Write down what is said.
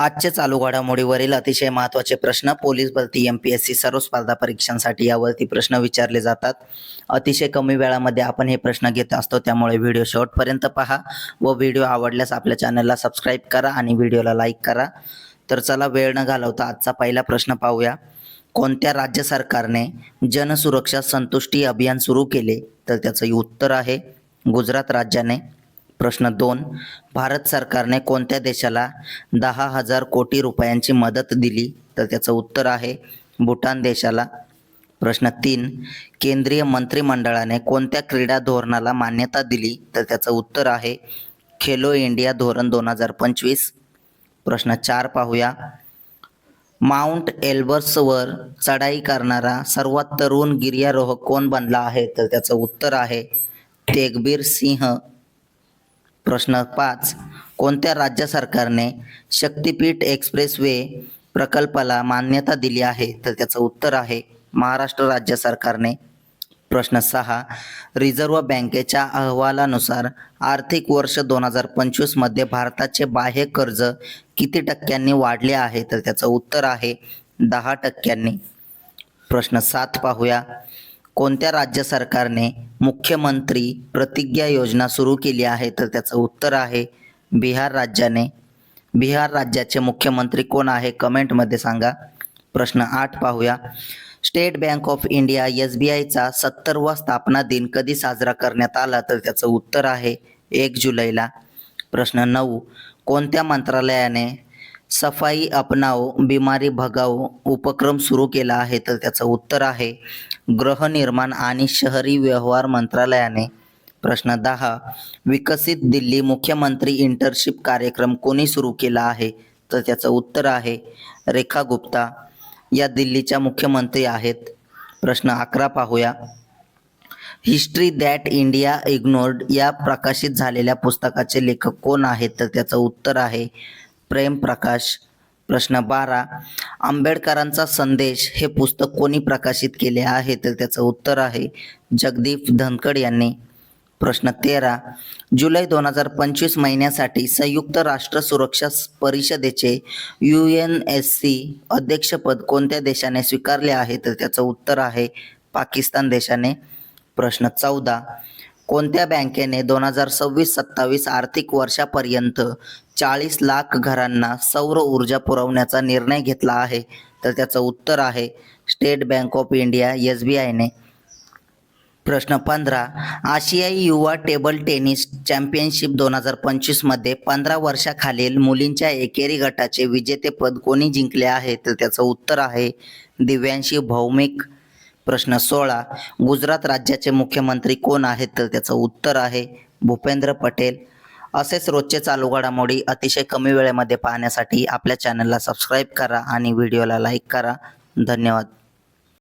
आजचे चालू घडामोडीवरील अतिशय महत्त्वाचे प्रश्न पोलीस भरती एम पी एस सी सर्व स्पर्धा परीक्षांसाठी यावरती प्रश्न विचारले जातात. अतिशय कमी वेळामध्ये आपण हे प्रश्न घेत असतो त्यामुळे व्हिडिओ शेवटपर्यंत पहा व व्हिडिओ आवडल्यास आपल्या चॅनलला सबस्क्राईब करा आणि व्हिडिओला लाईक करा. तर चला वेळ न घालवता आजचा पहिला प्रश्न पाहूया. कोणत्या राज्य सरकारने जनसुरक्षा संतुष्टी अभियान सुरू केले? तर त्याचं उत्तर आहे गुजरात राज्याने. प्रश्न दोन. भारत सरकारने कोणत्या देशाला दहा हजार कोटी रुपयांची मदत दिली? तर त्याचं उत्तर आहे भूटान देशाला. प्रश्न तीन. केंद्रीय मंत्रिमंडळाने कोणत्या क्रीडा धोरणाला मान्यता दिली? तर त्याचं उत्तर आहे खेलो इंडिया धोरण दोन हजार पंचवीस. प्रश्न चार पाहूया. माउंट एल्बर्सवर चढाई करणारा सर्वात तरुण गिर्यारोहक कोण बनला आहे? तर त्याचं उत्तर आहे तेगबीर सिंह. प्रश्न पाच. कोणत्या राज्य सरकारने शक्तिपीठ एक्सप्रेस वे प्रकल्पाला मान्यता दिली आहे? तर त्याचं उत्तर आहे महाराष्ट्र राज्य सरकारने. प्रश्न सहा. रिझर्व्ह बँकेच्या अहवालानुसार आर्थिक वर्ष दोन हजार पंचवीसमध्ये भारताचे बाह्य कर्ज किती टक्क्यांनी वाढले आहे? तर त्याचं उत्तर आहे दहा टक्क्यांनी. प्रश्न सात पाहूया. कोणत्या राज्य सरकारने मुख्यमंत्री प्रतिज्ञा योजना सुरू केली आहे? तर त्याचं उत्तर आहे बिहार राज्याने. बिहार राज्याचे मुख्यमंत्री कोण आहे? कमेंटमध्ये सांगा. प्रश्न आठ पाहूया. State Bank of India S B आयचा सत्तरवा स्थापना दिन कधी साजरा करण्यात आला? तर त्याचं उत्तर आहे एक जुलैला. प्रश्न नऊ. कोणत्या मंत्रालयाने सफाई अपनाओ बिमारी भगाओ उपक्रम सुरू केला आहे तर त्याचं उत्तर आहे गृहनिर्माण आणि शहरी व्यवहार मंत्रालयाने. प्रश्न दहा विकसित दिल्ली मुख्यमंत्री इंटर्नशिप कार्यक्रम कोणी सुरू केला आहे? तर त्याचं उत्तर आहे रेखा गुप्ता या दिल्लीच्या मुख्यमंत्री आहेत. प्रश्न अकरा पाहूया. हिस्ट्री दॅट इंडिया इग्नोर्ड या प्रकाशित झालेल्या पुस्तकाचे लेखक कोण आहेत? तर त्याचं उत्तर आहे प्रेम प्रकाश. प्रश्न बारा आंबेडकरांचा संदेश हे पुस्तक कोणी प्रकाशित केले आहे? तर त्याचं उत्तर आहे जगदीप धनकड यांनी. प्रश्न तेरा जुलै दोन हजार पंचवीस महिन्यासाठी संयुक्त राष्ट्र सुरक्षा परिषदेचे यू एन एस सी अध्यक्षपद कोणत्या देशाने स्वीकारले आहे? तर त्याचं उत्तर आहे पाकिस्तान देशाने. प्रश्न चौदा कोणत्या बँकेने दोन हजार सव्वीस सत्तावीस आर्थिक वर्षापर्यंत चाळीस लाख घरांना सौर ऊर्जा पुरवण्याचा निर्णय घेतला आहे? तर त्याचं उत्तर आहे State Bank of India S B आयने. प्रश्न पंधरा आशियाई युवा टेबल टेनिस चॅम्पियनशिप दोन हजार पंचवीसमध्ये पंधरा वर्षाखालील मुलींच्या एकेरी गटाचे विजेतेपद कोणी जिंकले आहे? तर त्याचं उत्तर आहे दिव्यांशी भौमिक प्रश्न सोळा. गुजरात राज्याचे मुख्यमंत्री कोण आहेत तर त्याचं उत्तर आहे भूपेंद्र पटेल. असेच रोजचे चालू घडामोडी अतिशय कमी वेळेमध्ये पाहण्यासाठी आपल्या चॅनलला सबस्क्राईब करा आणि व्हिडिओला लाईक करा. धन्यवाद.